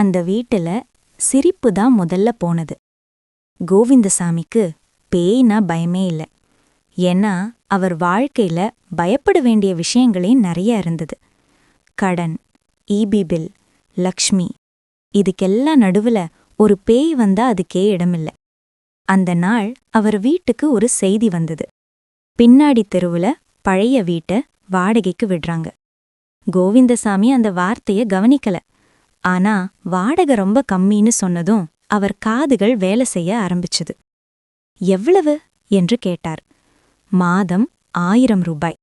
அந்த வீட்டுல சிரிப்பு தான் முதல்ல போனது. கோவிந்தசாமிக்கு பேய்னா பயமே இல்ல. ஏன்னா அவர் வாழ்க்கையில பயப்பட வேண்டிய விஷயங்களே நிறைய இருந்தது. கடன் ஈபி பில் லக்ஷ்மி இதுக்கெல்லாம் நடுவுல ஒரு பேய் வந்தா அதுக்கே இடமில்ல. அந்த நாள் அவர் வீட்டுக்கு ஒரு செய்தி வந்தது. பின்னாடி தெருவுல பழைய வீட்டை வாடகைக்கு விடுறாங்க. கோவிந்தசாமி அந்த வார்த்தைய கவனிக்கல. ஆனா வாடகை ரொம்ப கம்மின்னு சொன்னதும் அவர் காதுகள் வேலை செய்ய ஆரம்பிச்சது. எவ்வளவு? என்று கேட்டார். மாதம் ஆயிரம் ரூபாய்.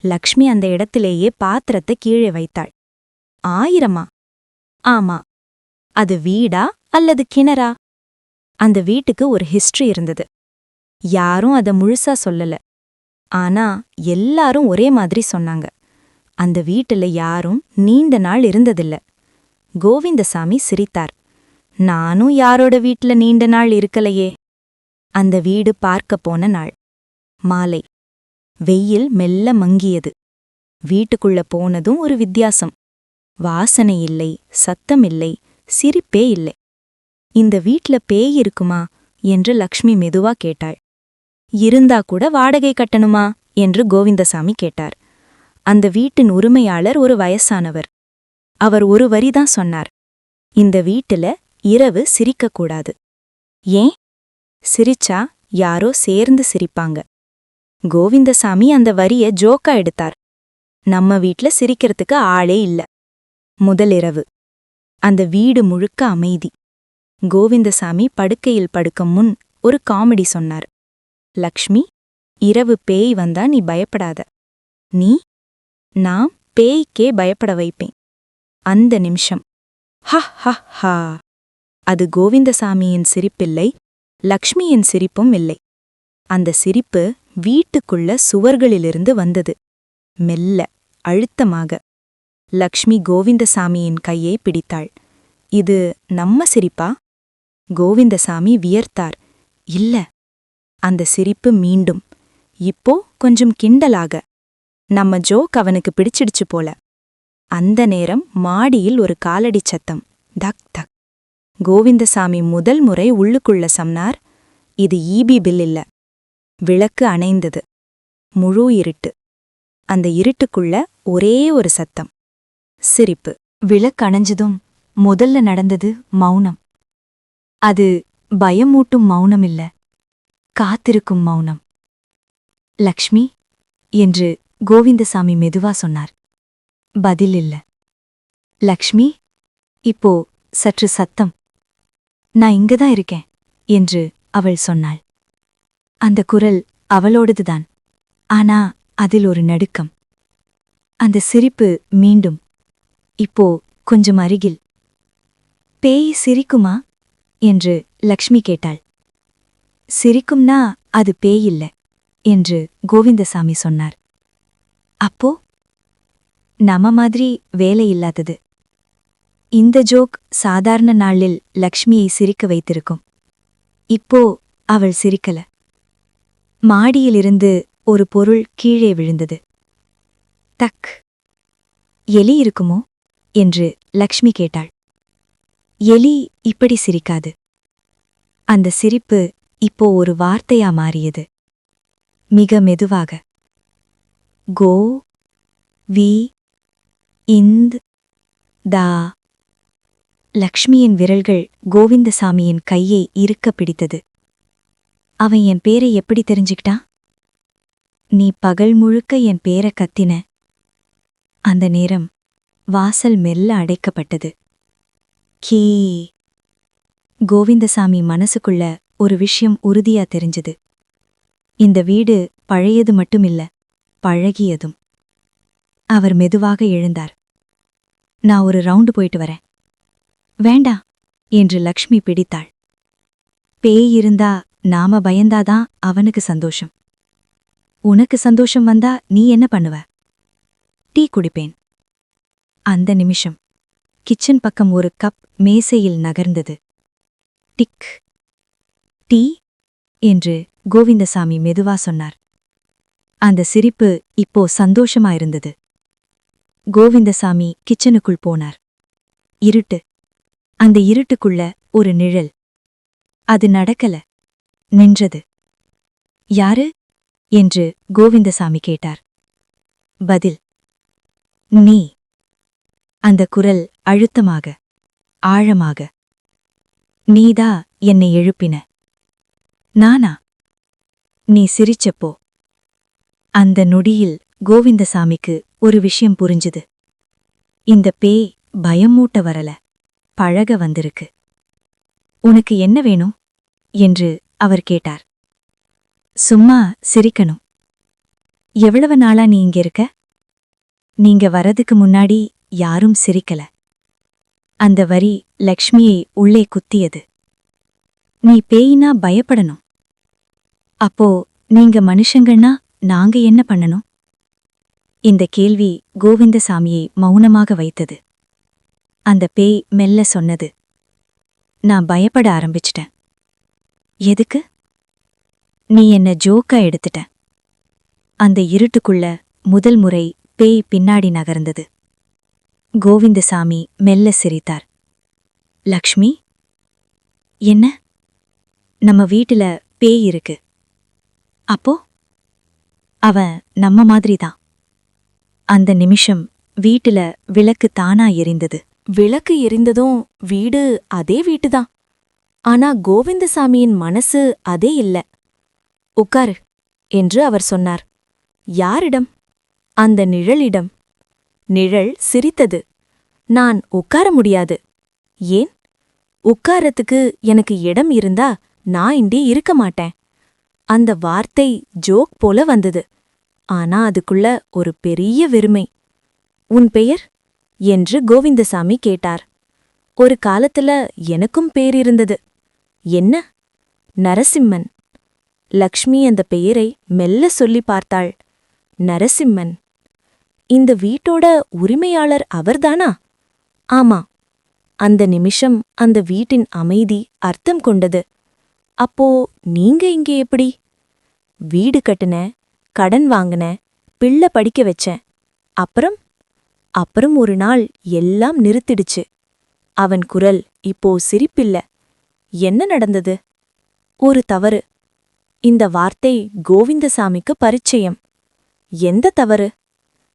லக்ஷ்மி அந்த இடத்திலேயே பாத்திரத்தை கீழே வைத்தாள். ஆயிரமா? ஆமா. அது வீடா அல்லது கிணறா? அந்த வீட்டுக்கு ஒரு ஹிஸ்டரி இருந்தது. யாரும் அத முழுசா சொல்லல. ஆனா எல்லாரும் ஒரே மாதிரி சொன்னாங்க. அந்த வீட்டுல யாரும் நீண்ட நாள் இருந்ததில்ல. கோவிந்தசாமி சிரித்தார். நானும் யாரோட வீட்ல நீண்ட நாள் இருக்கலையே? அந்த வீடு பார்க்க போன நாள். மாலை. வெயில் மெல்ல மங்கியது. வீட்டுக்குள்ள போனதும் ஒரு வித்தியாசம். வாசனை இல்லை சத்தம் இல்லை சிரிப்பே இல்லை. இந்த வீட்ல பேய் இருக்குமா? என்று லக்ஷ்மி மெதுவா கேட்டாள். இருந்தா கூட வாடகை கட்டணுமா? என்று கோவிந்தசாமி கேட்டார். அந்த வீட்டின் உரிமையாளர் ஒரு வயசானவர். அவர் ஒரு வரிதான் சொன்னார். இந்த வீட்டுல இரவு சிரிக்கக்கூடாது. ஏன்? சிரிச்சா யாரோ சேர்ந்து சிரிப்பாங்க. கோவிந்தசாமி அந்த வரிய ஜோக்கா எடுத்தார். நம்ம வீட்ல சிரிக்கிறதுக்கு ஆளே இல்ல. முதலிரவு. அந்த வீடு முழுக்க அமைதி. கோவிந்தசாமி படுக்கையில் படுக்கும் முன் ஒரு காமெடி சொன்னார். லக்ஷ்மி இரவு பேய் வந்தா நீ பயப்படாத. நீ நான் பேய்க்கே பயப்பட வைப்பேன். அந்த நிமிஷம். ஹ ஹ ஹா. அது கோவிந்தசாமியின் சிரிப்பில்லை லக்ஷ்மியின் சிரிப்பும் இல்லை. அந்த சிரிப்பு வீட்டுக்குள்ள சுவர்களிலிருந்து வந்தது. மெல்ல அழுத்தமாக. லக்ஷ்மி கோவிந்தசாமியின் கையை பிடித்தாள். இது நம்ம சிரிப்பா? கோவிந்தசாமி வியர்த்தார். இல்ல. அந்த சிரிப்பு மீண்டும். இப்போ கொஞ்சம் கிண்டலாக. நம்ம ஜோக் அவனுக்கு பிடிச்சிடுச்சு போல. அந்த நேரம் மாடியில் ஒரு காலடி சத்தம். தக் தக். கோவிந்தசாமி முதல் முறை உள்ளுக்குள்ள சொன்னார் இது ஈபி பில் இல்ல. விளக்கு அணைந்தது. முழு இருட்டு. அந்த இருட்டுக்குள்ள ஒரே ஒரு சத்தம். சிரிப்பு. விளக்கு அணைஞ்சதும் முதல்ல நடந்தது மௌனம். அது பயமூட்டும் மௌனம் இல்ல. காத்திருக்கும் மௌனம். லக்ஷ்மி என்று கோவிந்தசாமி மெதுவா சொன்னார். பதில் இல்ல லக்ஷ்மி இப்போ சற்று சத்தம். நான் இங்கதான் இருக்கேன் என்று அவள் சொன்னாள். அந்த குரல் அவளோடதுதான். ஆனா அதில் ஒரு நடுக்கம். அந்த சிரிப்பு மீண்டும் இப்போ கொஞ்சம் அருகில். பேய் சிரிக்குமா? என்று லக்ஷ்மி கேட்டாள். சிரிக்கும்னா அது பேயில்ல என்று கோவிந்தசாமி சொன்னார். அப்போ? நம்ம மாதிரி வேலை இல்லாதது. இந்த ஜோக் சாதாரண நாளில் லக்ஷ்மியை சிரிக்க வைத்திருக்கும். இப்போ அவள் சிரிக்கல. மாடியிலிருந்து ஒரு பொருள் கீழே விழுந்தது. தக். எலி இருக்குமோ? என்று லக்ஷ்மி கேட்டாள். எலி இப்படி சிரிக்காது. அந்த சிரிப்பு இப்போ ஒரு வார்த்தையா மாறியது. மிக மெதுவாக. கோ வி இந்த் தா. லக்ஷ்மியின் விரல்கள் கோவிந்தசாமியின் கையை இருக்க பிடித்தது. அவன் என் பேரை எப்படி தெரிஞ்சுக்கிட்டான் நீ பகல் முழுக்க என் பேரை கத்தின. அந்த நேரம் வாசல் மெல்ல அடைக்கப்பட்டது. கீ. கோவிந்தசாமி மனசுக்குள்ள ஒரு விஷயம் உறுதியா தெரிஞ்சது. இந்த வீடு பழையது மட்டுமில்ல பழகியதும். அவர் மெதுவாக எழுந்தார். நான் ஒரு ரவுண்டு போயிட்டு வரேன். வேண்டா என்று லக்ஷ்மி பிடித்தாள். பேய் இருந்தா நாம பயந்தாதான் அவனுக்கு சந்தோஷம். உனக்கு சந்தோஷம் வந்தா நீ என்ன பண்ணுவ? டீ குடிப்பேன். அந்த நிமிஷம் கிச்சன் பக்கம் ஒரு கப் மேசையில் நகர்ந்தது. டிக். டீ என்று கோவிந்தசாமி மெதுவா சொன்னார். அந்த சிரிப்பு இப்போ சந்தோஷமா இருந்தது. கோவிந்தசாமி கிச்சனுக்குள் போனார். இருட்டு. அந்த இருட்டுக்குள்ள ஒரு நிழல். அது நடக்கல. நின்றது. யாரு? என்று கோவிந்தசாமி கேட்டார். பதில். நீ. அந்த குரல் அழுத்தமாக ஆழமாக. நீதா என்னை எழுப்பின. நானா? நீ சிரிச்சப்போ அந்த நொடியில் கோவிந்தசாமிக்கு ஒரு விஷயம் புரிஞ்சுது. இந்த பேய் பயமூட்ட வரல. பழக வந்திருக்கு. உனக்கு என்ன வேணும்? என்று அவர் கேட்டார். சும்மா சிரிக்கணும். எவ்வளவு நாளா நீ இங்க இருக்க? நீங்க வரதுக்கு முன்னாடி யாரும் சிரிக்கல. அந்த வரி லக்ஷ்மியை உள்ளே குத்தியது. நீ பேயினா பயப்படணும். அப்போ நீங்க மனுஷங்கன்னா நாங்க என்ன பண்ணணும்? இந்த கேள்வி கோவிந்தசாமியை மௌனமாக வைத்தது. அந்த பேய் மெல்ல சொன்னது நான் பயப்பட ஆரம்பிச்சிட்டேன். எதுக்கு? நீ என்ன ஜோக்கா எடுத்துட்ட. அந்த இருட்டுக்குள்ள முதல் முறை பேய் பின்னாடி நகர்ந்தது. கோவிந்தசாமி மெல்ல சிரித்தார். லக்ஷ்மி என்ன? நம்ம வீட்டுல பேய் இருக்கு. அப்போ? அவன் நம்ம மாதிரிதான். அந்த நிமிஷம் வீட்டுல விளக்கு தானா எரிந்தது. விளக்கு எரிந்ததும் வீடு அதே வீட்டுதான். ஆனா கோவிந்தசாமியின் மனசு அதே இல்ல. உட்காரு என்று அவர் சொன்னார். யாரிடம்? அந்த நிழலிடம். நிழல் சிரித்தது. நான் உட்கார முடியாது. ஏன்? உட்காரத்துக்கு எனக்கு இடம் இருந்தா நான் இண்டி இருக்க மாட்டேன். அந்த வார்த்தை ஜோக் போல வந்தது. ஆனா அதுக்குள்ள ஒரு பெரிய வெறுமை. உன் பெயர்? என்று கோவிந்தசாமி கேட்டார். ஒரு காலத்துல எனக்கும் பேர் இருந்தது. என்ன? நரசிம்மன். லக்ஷ்மி அந்த பெயரை மெல்ல சொல்லி பார்த்தாள். நரசிம்மன். இந்த வீட்டோட உரிமையாளர் அவர்தானா? ஆமா. அந்த நிமிஷம் அந்த வீட்டின் அமைதி அர்த்தம் கொண்டது. அப்போ நீங்க இங்கே எப்படி? வீடு கட்டுன கடன் வாங்கினேன் பிள்ளை படிக்க வச்சேன். அப்புறம் அப்புறம் ஒரு நாள் எல்லாம் நிறுத்திடுச்சு. அவன் குரல் இப்போ சிரிப்பில்ல. என்ன நடந்தது? ஒரு தவறு. இந்த வார்த்தை கோவிந்தசாமிக்கு பரிச்சயம். எந்த தவறு?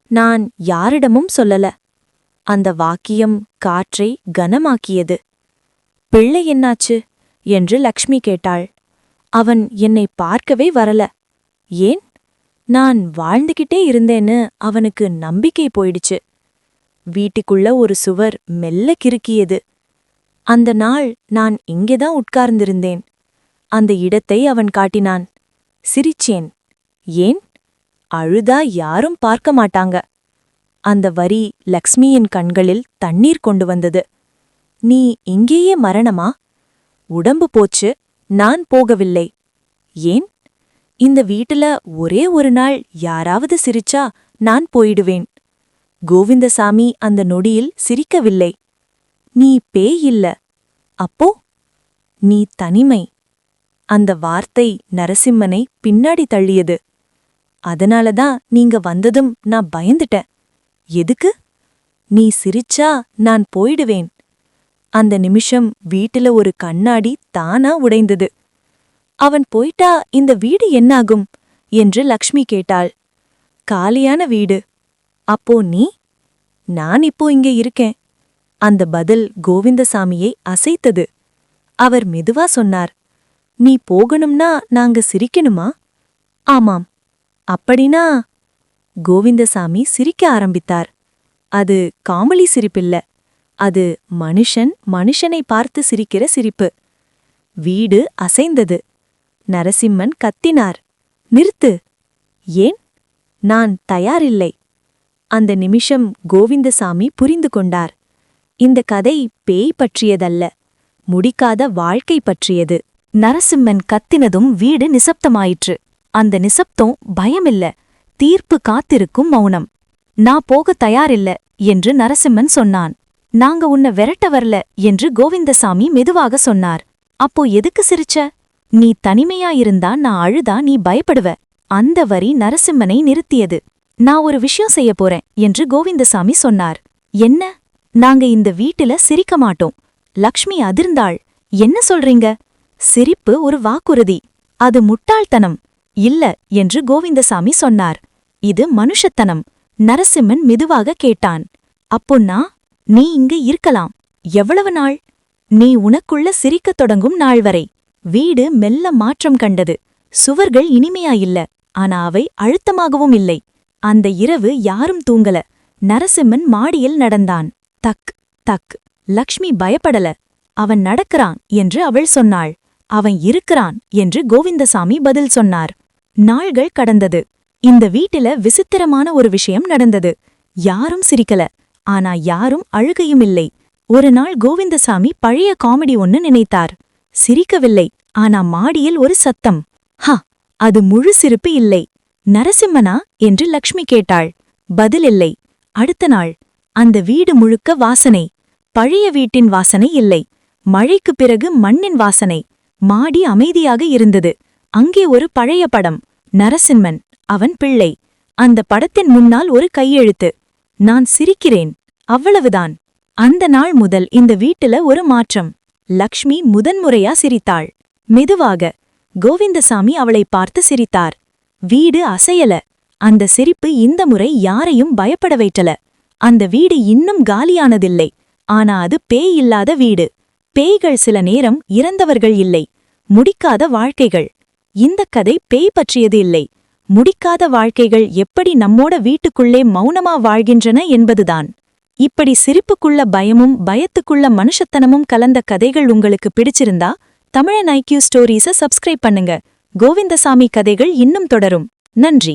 நான் யாரிடமும் சொல்லல. அந்த வாக்கியம் காற்றை கனமாக்கியது. பிள்ளை என்னாச்சு? என்று லக்ஷ்மி கேட்டாள். அவன் என்னை பார்க்கவே வரல. ஏன்? நான் வாழ்ந்துகிட்டே இருந்தேன்னு அவனுக்கு நம்பிக்கை போயிடுச்சு. வீட்டுக்குள்ள ஒரு சுவர் மெல்ல கிறுக்கியது. அந்த நாள் நான் இங்கேதான் உட்கார்ந்திருந்தேன். அந்த இடத்தை அவன் காட்டினான். சிரிச்சேன். ஏன்? அழுதா யாரும் பார்க்க மாட்டாங்க. அந்த வரி லக்ஷ்மியின் கண்களில் தண்ணீர் கொண்டு வந்தது. நீ இங்கேயே மரணமா? உடம்பு போச்சு. நான் போகவில்லை. ஏன்? இந்த வீட்டுல ஒரே ஒரு நாள் யாராவது சிரிச்சா நான் போயிடுவேன். கோவிந்தசாமி அந்த நொடியில் சிரிக்கவில்லை. நீ பேய் இல்ல. அப்போ? நீ தனிமை. அந்த வார்த்தை நரசிம்மனை பின்னாடி தள்ளியது. அதனாலதான் நீங்க வந்ததும் நான் பயந்துட்டேன். எதுக்கு? நீ சிரிச்சா நான் போயிடுவேன். அந்த நிமிஷம் வீட்டுல ஒரு கண்ணாடி தானா உடைந்தது. அவன் போயிட்டா இந்த வீடு என்னாகும்? என்று லக்ஷ்மி கேட்டாள். காலியான வீடு. அப்போ நீ? நான் இப்போ இங்கே இருக்கேன். அந்த பதில் கோவிந்தசாமியை அசைத்தது. அவர் மெதுவா சொன்னார். நீ போகணும்னா நாங்க சிரிக்கணுமா? ஆமாம். அப்படின்னா? கோவிந்தசாமி சிரிக்க ஆரம்பித்தார். அது காமெடி சிரிப்பில்ல. அது மனுஷன் மனுஷனை பார்த்து சிரிக்கிற சிரிப்பு. வீடு அசைந்தது. நரசிம்மன் கத்தினார். நிறுத்து. ஏன்? நான் தயாரில்லை. அந்த நிமிஷம் கோவிந்தசாமி புரிந்து கொண்டார். இந்த கதை பேய் பற்றியதல்ல. முடிக்காத வாழ்க்கை பற்றியது. நரசிம்மன் கத்தினதும் வீடு நிசப்தமாயிற்று. அந்த நிசப்தம் பயமில்ல. தீர்ப்பு காத்திருக்கும் மௌனம். நான் போக தயாரில்ல என்று நரசிம்மன் சொன்னான். நாங்க உன்னை விரட்ட வரல என்று கோவிந்தசாமி மெதுவாக சொன்னார். அப்போ எதுக்கு சிரிச்ச? நீ தனிமையா இருந்தா நான் அழுதா நீ பயப்படுவ. அந்த வரி நரசிம்மனை நிறுத்தியது. நான் ஒரு விஷயம் செய்ய போறேன் என்று கோவிந்தசாமி சொன்னார். என்ன? நாங்க இந்த வீட்டுல சிரிக்க மாட்டோம். லக்ஷ்மி அதிர்ந்தாள். என்ன சொல்றீங்க? சிரிப்பு ஒரு வாக்குறுதி. அது முட்டாள்தனம். இல்ல என்று கோவிந்தசாமி சொன்னார். இது மனுஷத்தனம் நரசிம்மன் மெதுவாக கேட்டான். அப்பொன்னா நீ இங்க இருக்கலாம். எவ்வளவு நாள்? நீ உனக்குள்ள சிரிக்கத் தொடங்கும் நாள் வரை. வீடு மெல்ல மாற்றம் கண்டது. சுவர்கள் இனிமையாயில்ல ஆனா அவை அழுத்தமாகவும் இல்லை. அந்த இரவு யாரும் தூங்கல. நரசிம்மன் மாடியில் நடந்தான். தக் தக் லக்ஷ்மி பயப்படல. அவன் நடக்கிறான் என்று அவள் சொன்னாள். அவன் இருக்கிறான் என்று கோவிந்தசாமி பதில் சொன்னார். நாள்கள் கடந்தது. இந்த வீட்டில விசித்திரமான ஒரு விஷயம் நடந்தது. யாரும் சிரிக்கல ஆனா யாரும் அழுகையும் இல்லை. ஒரு நாள் கோவிந்தசாமி பழைய காமெடி ஒன்னு நினைத்தார். சிரிக்கவில்லை ஆனா மாடியில் ஒரு சத்தம். ஹ அது முழு சிரிப்பு இல்லை. நரசிம்மனா? என்று லக்ஷ்மி கேட்டாள். பதில் இல்லை. அடுத்த நாள். அந்த வீடு முழுக்க வாசனை. பழைய வீட்டின் வாசனை இல்லை. மழைக்குப் பிறகு மண்ணின் வாசனை. மாடி அமைதியாக இருந்தது. அங்கே ஒரு பழைய படம். நரசிம்மன் அவன் பிள்ளை. அந்த படத்தின் முன்னால் ஒரு கையெழுத்து. நான் சிரிக்கிறேன். அவ்வளவுதான். அந்த நாள் முதல் இந்த வீட்டுல ஒரு மாற்றம். லக்ஷ்மி முதன்முறையா சிரித்தாள். மெதுவாக கோவிந்தசாமி அவளை பார்த்து சிரித்தார். வீடு அசையல. அந்த சிரிப்பு இந்த முறை யாரையும் பயப்பட வைட்டல அந்த வீடு இன்னும் காலியானதில்லை. ஆனா அது பேய் இல்லாத வீடு. பேய்கள் சில நேரம் இறந்தவர்கள் இல்லை. முடிக்காத வாழ்க்கைகள். இந்த கதை பேய் பற்றியது இல்லை. முடிக்காத வாழ்க்கைகள் எப்படி நம்மோட வீட்டுக்குள்ளே மௌனமா வாழ்கின்றன என்பதுதான். இப்படி சிரிப்புக்குள்ள பயமும் பயத்துக்குள்ள மனுஷத்தனமும் கலந்த கதைகள் உங்களுக்கு பிடிச்சிருந்தா தமிழன் ஐக்யூ ஸ்டோரீஸை சப்ஸ்கிரைப் பண்ணுங்க. கோவிந்தசாமி கதைகள் இன்னும் தொடரும். நன்றி.